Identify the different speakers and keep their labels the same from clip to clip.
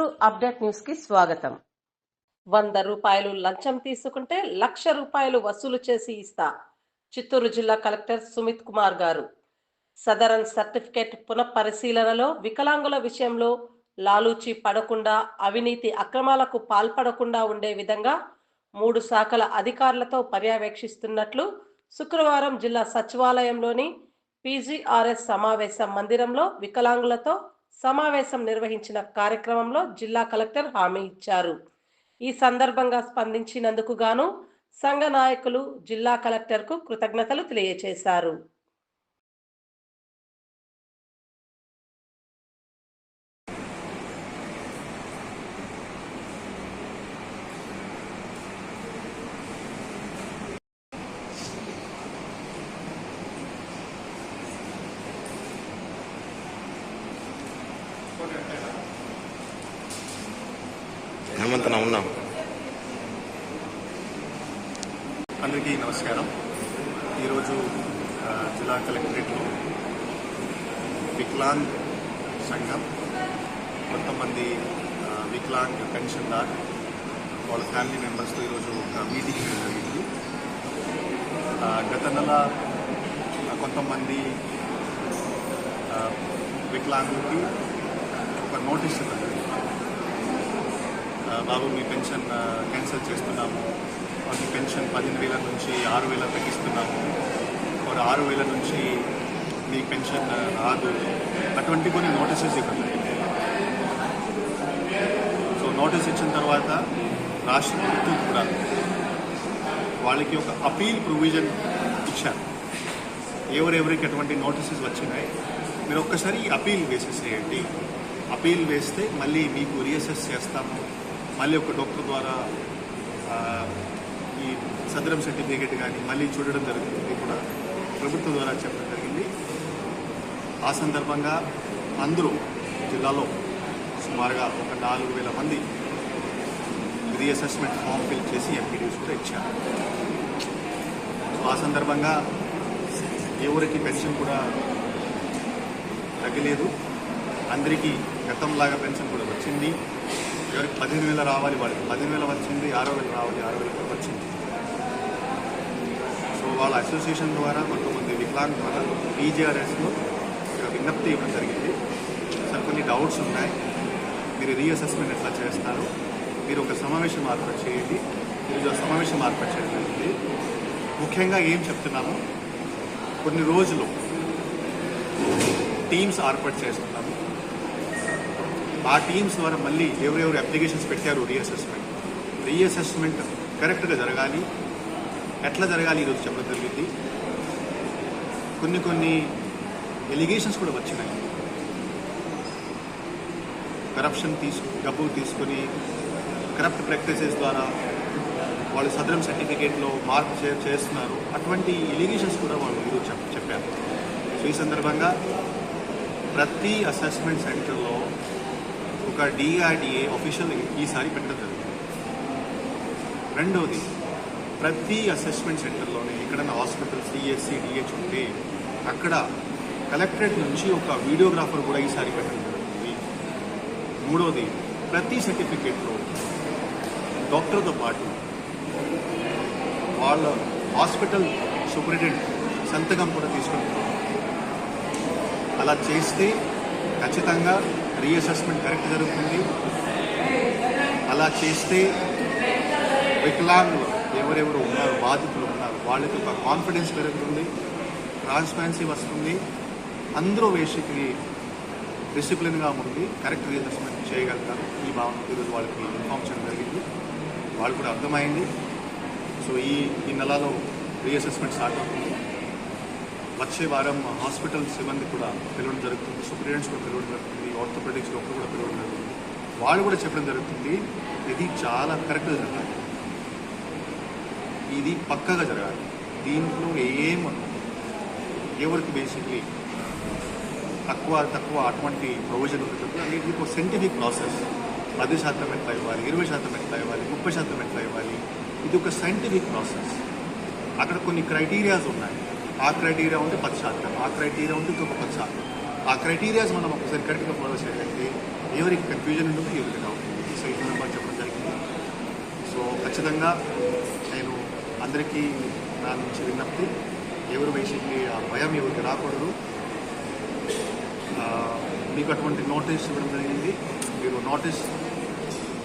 Speaker 1: Chittoor update న్యూస్కి స్వాగతం. వంద రూపాయలు లంచం తీసుకుంటే లక్ష రూపాయలు వసూలు చేసి ఇస్తా చిత్తూరు జిల్లా కలెక్టర్ సుమిత్ కుమార్ గారు. సదరన్ సర్టిఫికేట్ పునఃపరిశీలనలో వికలాంగుల విషయంలో లాలూచి పడకుండా అవినీతి అక్రమాలకు పాల్పడకుండా ఉండే విధంగా మూడు శాఖల అధికారులతో పర్యవేక్షిస్తున్నట్లు శుక్రవారం జిల్లా సచివాలయంలోని పీజీఆర్ఎస్ సమావేశ మందిరంలో వికలాంగులతో సమావేశం నిర్వహించిన కార్యక్రమంలో జిల్లా కలెక్టర్ హామీ ఇచ్చారు. ఈ సందర్భంగా స్పందించినందుకు గాను సంఘ నాయకులు జిల్లా కలెక్టర్కు కృతజ్ఞతలు తెలియజేశారు
Speaker 2: ఉన్నాం.
Speaker 3: అందరికీ నమస్కారం. ఈరోజు జిల్లా కలెక్టరేట్లో వికలాంగ్ సంఘం కొంతమంది వికలాంగ్ పెన్షన్దార్ వాళ్ళ ఫ్యామిలీ మెంబర్స్తో ఈరోజు ఒక మీటింగ్ జరిగింది. గత నెల కొంతమంది ఆ, వికలాంగులకి ఒక నోటీస్ ఇవ్వడం బాబు మీ పెన్షన్ క్యాన్సిల్ చేస్తున్నాము. మీ పెన్షన్ పదిహేను వేల నుంచి ఆరు వేల తగ్గిస్తున్నాము ఒక ఆరు వేల నుంచి మీ పెన్షన్ రాదు. అటువంటి కొన్ని నోటీసెస్ ఇవ్వడం. సో నోటీస్ ఇచ్చిన తర్వాత రాష్ట్ర ప్రభుత్వం కూడా వాళ్ళకి ఒక అపీల్ ప్రొవిజన్ ఇచ్చారు. ఎవరెవరికి అటువంటి నోటీసెస్ వచ్చినాయి మీరు ఒక్కసారి అపీల్ వేసేసేయండి. అపీల్ వేస్తే మళ్ళీ మీకు రీఅసెస్ చేస్తాము. మళ్ళీ ఒక డాక్టర్ ద్వారా ఈ సదరం సర్టిఫికేట్ కానీ మళ్ళీ చూడడం జరుగుతుంది కూడా ప్రభుత్వం ద్వారా చెప్పడం జరిగింది. ఆ సందర్భంగా అందరూ జిల్లాలో సుమారుగా ఒక నాలుగు వేల మంది రీఅసెస్మెంట్ ఫామ్ ఫిల్ చేసి ఎంపీడీస్ కూడా ఇచ్చారు. సో ఆ సందర్భంగా ఎవరికి పెన్షన్ కూడా తగ్గలేదు. అందరికీ గతంలాగా పెన్షన్ కూడా వచ్చింది. ఎవరికి పదిహేను వేల రావాలి వాళ్ళకి. పదిహేను వేల వచ్చింది ఆరో వేలు రావాలి ఆరో వేలు కూడా వచ్చింది. సో వాళ్ళ అసోసియేషన్ ద్వారా కొంతమంది వికలాంగ్ ద్వారా పీజీఆర్ఎస్లో విజ్ఞప్తి ఇవ్వడం జరిగింది. సార్ కొన్ని డౌట్స్ ఉన్నాయి. మీరు రీఅసెస్మెంట్ ఎట్లా చేస్తారు? మీరు ఒక సమావేశం ఏర్పాటు చేయండి. ఈరోజు సమావేశం ఏర్పాటు చేయడం జరిగింది. ముఖ్యంగా ఏం చెప్తున్నాము కొన్ని రోజులు టీమ్స్ ఏర్పాటు చేస్తున్నారు. ఆ టీమ్స్ ద్వారా మళ్ళీ ఎవరెవరు అప్లికేషన్స్ పెట్టారు రీఅసెస్మెంట్ రీఅసెస్మెంట్ కరెక్ట్గా జరగాలి. ఎట్లా జరగాలి ఈరోజు చెప్పడం జరిగింది. కొన్ని కొన్ని ఎలిగేషన్స్ కూడా వచ్చినాయి. కరప్షన్ తీసు డబ్బు తీసుకొని కరప్ట్ ప్రాక్టీసెస్ ద్వారా వాళ్ళు సదరం సర్టిఫికేట్లో మార్క్ చే చేస్తున్నారు. అటువంటి ఎలిగేషన్స్ కూడా వాళ్ళు ఈరోజు చెప్పారు. సో ఈ సందర్భంగా ప్రతి అసెస్మెంట్ సెంటర్లో ఒక డిఆర్డిఏ ఆఫీషియల్ ఈసారి పెట్టడం జరుగుతుంది. రెండవది ప్రతి అసెస్మెంట్ సెంటర్లోనే ఎక్కడైనా హాస్పిటల్ సిఎస్సి డిహెచ్ ఉంటే అక్కడ కలెక్టరేట్ నుంచి ఒక వీడియోగ్రాఫర్ కూడా ఈసారి పెట్టడం జరుగుతుంది. మూడవది ప్రతి సర్టిఫికేట్లో డాక్టర్తో పాటు వాళ్ళ హాస్పిటల్ సూపరింటెండెంట్ సంతకం కూడా తీసుకుంటారు అలా చేస్తే ఖచ్చితంగా రీఅసెస్మెంట్ కరెక్ట్ జరుగుతుంది. అలా చేస్తే వికలాంగులు ఎవరెవరు ఉన్నారు బాధితులు ఉన్నారు వాళ్ళకి ఒక కాన్ఫిడెన్స్ పెరుగుతుంది ట్రాన్స్పరెన్సీ వస్తుంది. అందరూ వేషకి డిసిప్లిన్గా ఉండి కరెక్ట్ రీఅసెస్మెంట్ చేయగలుగుతారు. ఈ భావన ఈరోజు వాళ్ళకి ఇన్ఫార్మ్ చేయడం జరిగింది. వాళ్ళు కూడా అర్థమైంది. సో ఈ ఈ నెలలో రీఅసెస్మెంట్ స్టార్ట్ అవుతుంది. వచ్చే వారం హాస్పిటల్ సిబ్బంది కూడా పిలవడం జరుగుతుంది. సూపరింటెండెంట్స్ కూడా పిలవడం జరుగుతుంది. ఆర్థోపెడిక్స్ డాక్టర్ కూడా పిలవడం జరుగుతుంది. వాళ్ళు కూడా చెప్పడం జరుగుతుంది ఇది చాలా కరెక్ట్గా జరగాలి. ఇది పక్కగా జరగాలి. దీంట్లో ఏం ఎవరికి బేసిక్లీ తక్కువ తక్కువ అటువంటి ప్రొవిజన్ ఉంటుంది అనేది ఒక సైంటిఫిక్ ప్రాసెస్ పది శాతం ఎట్లా ఇవ్వాలి? ఇరవై శాతం ఎట్లా ఇవ్వాలి? ముప్పై శాతం ఎట్లా ఇవ్వాలి? ఇది ఒక సైంటిఫిక్ ప్రాసెస్ అక్కడ కొన్ని క్రైటీరియాస్ ఉన్నాయి. ఆ క్రైటీరియా ఉంటే పది శాతం. ఆ క్రైటీరియా ఉంటే ఇంకొక పది శాతం. ఆ క్రైటీరియాస్ మనం ఒకసారి కరెక్ట్గా ఫాలో చేయగలిగితే ఎవరికి కన్ఫ్యూజన్ ఉండదు ఎవరికి డౌట్ ఉండదు సో ఈ నెంబర్ చెప్పడం జరిగింది. సో ఖచ్చితంగా నేను అందరికీ నా నుంచి విన్నప్పుడు ఎవరు వయసుకి ఆ భయం ఎవరికి రాకూడదు. మీకు అటువంటి నోటీస్ ఇవ్వడం జరిగింది. మీరు నోటీస్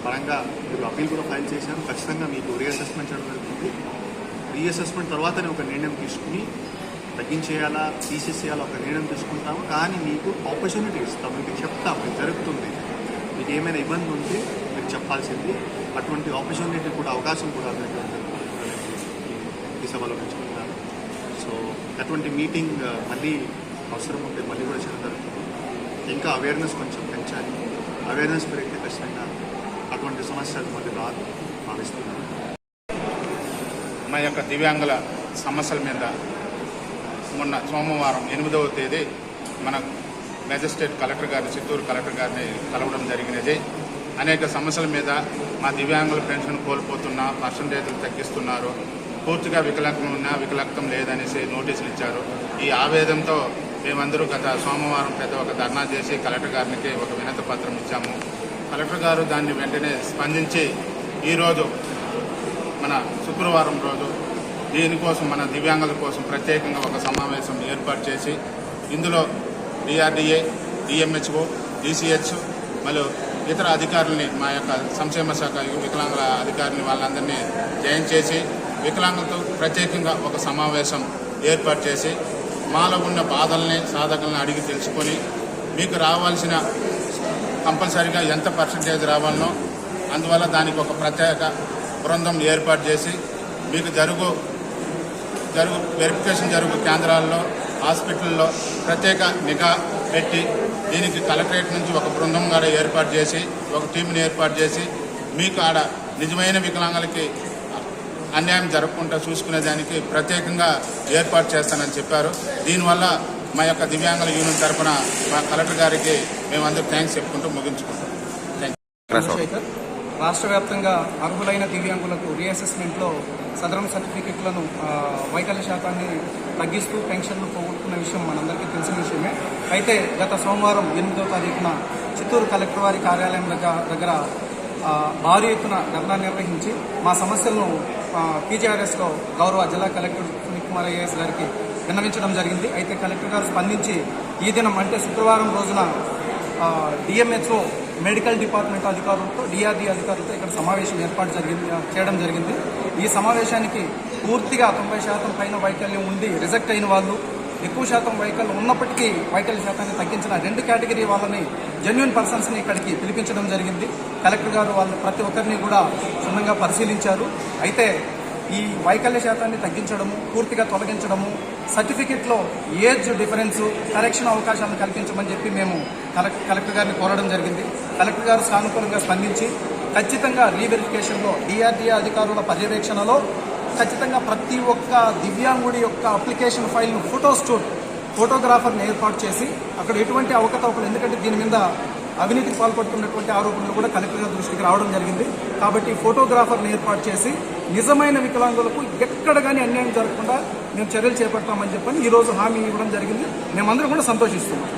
Speaker 3: పరంగా మీరు అప్పీల్ కూడా ఫైల్ చేశారు. ఖచ్చితంగా మీకు రీఅసెస్మెంట్ చేయడం జరుగుతుంది. రీఅసెస్మెంట్ తర్వాతనే ఒక నిర్ణయం తీసుకుని తగ్గించేయాలా తీసేసేయాలా ఒక నిర్ణయం తీసుకుంటాము. కానీ మీకు ఆపర్చునిటీ ఇస్తాము మీకు చెప్తాము మీకు జరుగుతుంది. మీకు ఏమైనా ఇబ్బంది ఉంటే మీరు చెప్పాల్సింది అటువంటి ఆపర్చునిటీ కూడా అవకాశం కూడా అందరికీ ఈ సభలో పెంచుకుంటున్నాను. సో అటువంటి మీటింగ్ మళ్ళీ అవసరం ఉంటే మళ్ళీ కూడా జరుగుతుంది. ఇంకా అవేర్నెస్ కొంచెం పెంచాలి. అవేర్నెస్ పెరిగితే ఖచ్చితంగా అటువంటి సమస్యలు మళ్ళీ రాదు భావిస్తున్నాను.
Speaker 4: మా యొక్క దివ్యాంగుల సమస్యల మీద మొన్న సోమవారం ఎనిమిదవ తేదీ మన మెజిస్ట్రేట్ కలెక్టర్ గారిని చిత్తూరు కలెక్టర్ గారిని కలవడం జరిగినది. అనేక సమస్యల మీద మా దివ్యాంగుల పెన్షన్ కోల్పోతున్నా పర్సంటేజ్లు తగ్గిస్తున్నారు. పూర్తిగా వికలాంగం ఉన్నా వికలాంగం లేదనేసి నోటీసులు ఇచ్చారు. ఈ ఆవేదంతో మేమందరూ గత సోమవారం పెద్ద ఒక ధర్నా చేసి కలెక్టర్ గారికి ఒక వినతి పత్రం ఇచ్చాము. కలెక్టర్ గారు దాన్ని వెంటనే స్పందించి ఈరోజు మన శుక్రవారం రోజు దీనికోసం మన దివ్యాంగుల కోసం ప్రత్యేకంగా ఒక సమావేశం ఏర్పాటు చేసి ఇందులో డిఆర్డిఏ డిఎంహెచ్ఓ డిసిహెచ్ మరియు ఇతర అధికారుల్ని మా యొక్క సంక్షేమ శాఖ వికలాంగుల అధికారిని వాళ్ళందరినీ జాయిన్ చేసి వికలాంగులతో ప్రత్యేకంగా ఒక సమావేశం ఏర్పాటు చేసి మాలో ఉన్న బాధల్ని సాధకులను అడిగి తెలుసుకొని మీకు రావాల్సిన కంపల్సరీగా ఎంత పర్సంటేజ్ రావాలనో అందువల్ల దానికి ఒక ప్రత్యేక బృందం ఏర్పాటు చేసి మీకు జరుగు జరుగు వెరిఫికేషన్ జరుగు కేంద్రాల్లో హాస్పిటల్లో ప్రత్యేక నిఘా పెట్టి దీనికి కలెక్టరేట్ నుంచి ఒక బృందం కూడా ఏర్పాటు చేసి ఒక టీంని ఏర్పాటు చేసి మీకు ఆడ నిజమైన వికలాంగులకి అన్యాయం జరగకుండా చూసుకునే దానికి ప్రత్యేకంగా ఏర్పాటు చేస్తానని చెప్పారు. దీనివల్ల మా యొక్క దివ్యాంగుల యూనియన్ తరఫున మా కలెక్టర్ గారికి మేమందరూ థ్యాంక్స్ చెప్పుకుంటూ ముగించుకుంటాం థ్యాంక్
Speaker 5: యూ రాష్ట్ర వ్యాప్తంగా అర్హులైన దివ్యాంగులకు రీఅసెస్మెంట్లో సదరం సర్టిఫికెట్లను వైకల్య శాతాన్ని తగ్గిస్తూ పెన్షన్లు పోగొట్టుకున్న విషయం మనందరికీ తెలిసిన విషయమే. అయితే గత సోమవారం ఎనిమిదో తారీఖున చిత్తూరు కలెక్టర్ వారి కార్యాలయం దగ్గర దగ్గర భారీ ఎత్తున ధర్నా నిర్వహించి మా సమస్యలను పీజీఆర్ఎస్లో గౌరవ జిల్లా కలెక్టర్ సునీల్ కుమార్ ఐఏఎస్ గారికి విన్నవించడం జరిగింది. అయితే కలెక్టర్ గారు స్పందించి ఈ దినం అంటే శుక్రవారం రోజున డిఎంహెచ్ఓ మెడికల్ డిపార్ట్మెంట్ అధికారులతో డిఆర్డీ అధికారులతో ఇక్కడ సమావేశం ఏర్పాటు జరిగింది చేయడం జరిగింది. ఈ సమావేశానికి పూర్తిగా తొంభై శాతం పైన వైకల్యం ఉండి రిజెక్ట్ అయిన వాళ్ళు ఎక్కువ శాతం వైకల్యం ఉన్నప్పటికీ వైకల్య శాతాన్ని తగ్గించిన రెండు కేటగిరీ వాళ్ళని జెన్యున్ పర్సన్స్ని ఇక్కడికి పిలిపించడం జరిగింది. కలెక్టర్ గారు వాళ్ళు ప్రతి ఒక్కరిని కూడా క్షుణ్ణంగా పరిశీలించారు. అయితే ఈ వైకల్య శాతాన్ని తగ్గించడము పూర్తిగా తొలగించడము సర్టిఫికెట్లో ఏజ్ డిఫరెన్స్ కరెక్షన్ అవకాశాలను కల్పించమని చెప్పి మేము కలెక్టర్ కలెక్టర్ గారిని కోరడం జరిగింది. కలెక్టర్ గారు సానుకూలంగా స్పందించి ఖచ్చితంగా రీవెరిఫికేషన్లో డిఆర్డీఏ అధికారుల పర్యవేక్షణలో ఖచ్చితంగా ప్రతి ఒక్క దివ్యాంగుడి యొక్క అప్లికేషన్ ఫైల్ను ఫోటోస్టోట్ ఫోటోగ్రాఫర్ని ఏర్పాటు చేసి అక్కడ ఎటువంటి అవకతవకలు ఎందుకంటే దీని మీద అవినీతికి పాల్పడుతున్నటువంటి ఆరోపణలు కూడా కలెక్టర్ గారి దృష్టికి రావడం జరిగింది. కాబట్టి ఫోటోగ్రాఫర్ని ఏర్పాటు చేసి నిజమైన వికలాంగులకు ఎక్కడ కానీ అన్యాయం జరగకుండా మేము చర్యలు చేపడతామని చెప్పని ఈ రోజు హామీ ఇవ్వడం జరిగింది. మేమందరం కూడా సంతోషిస్తున్నాం.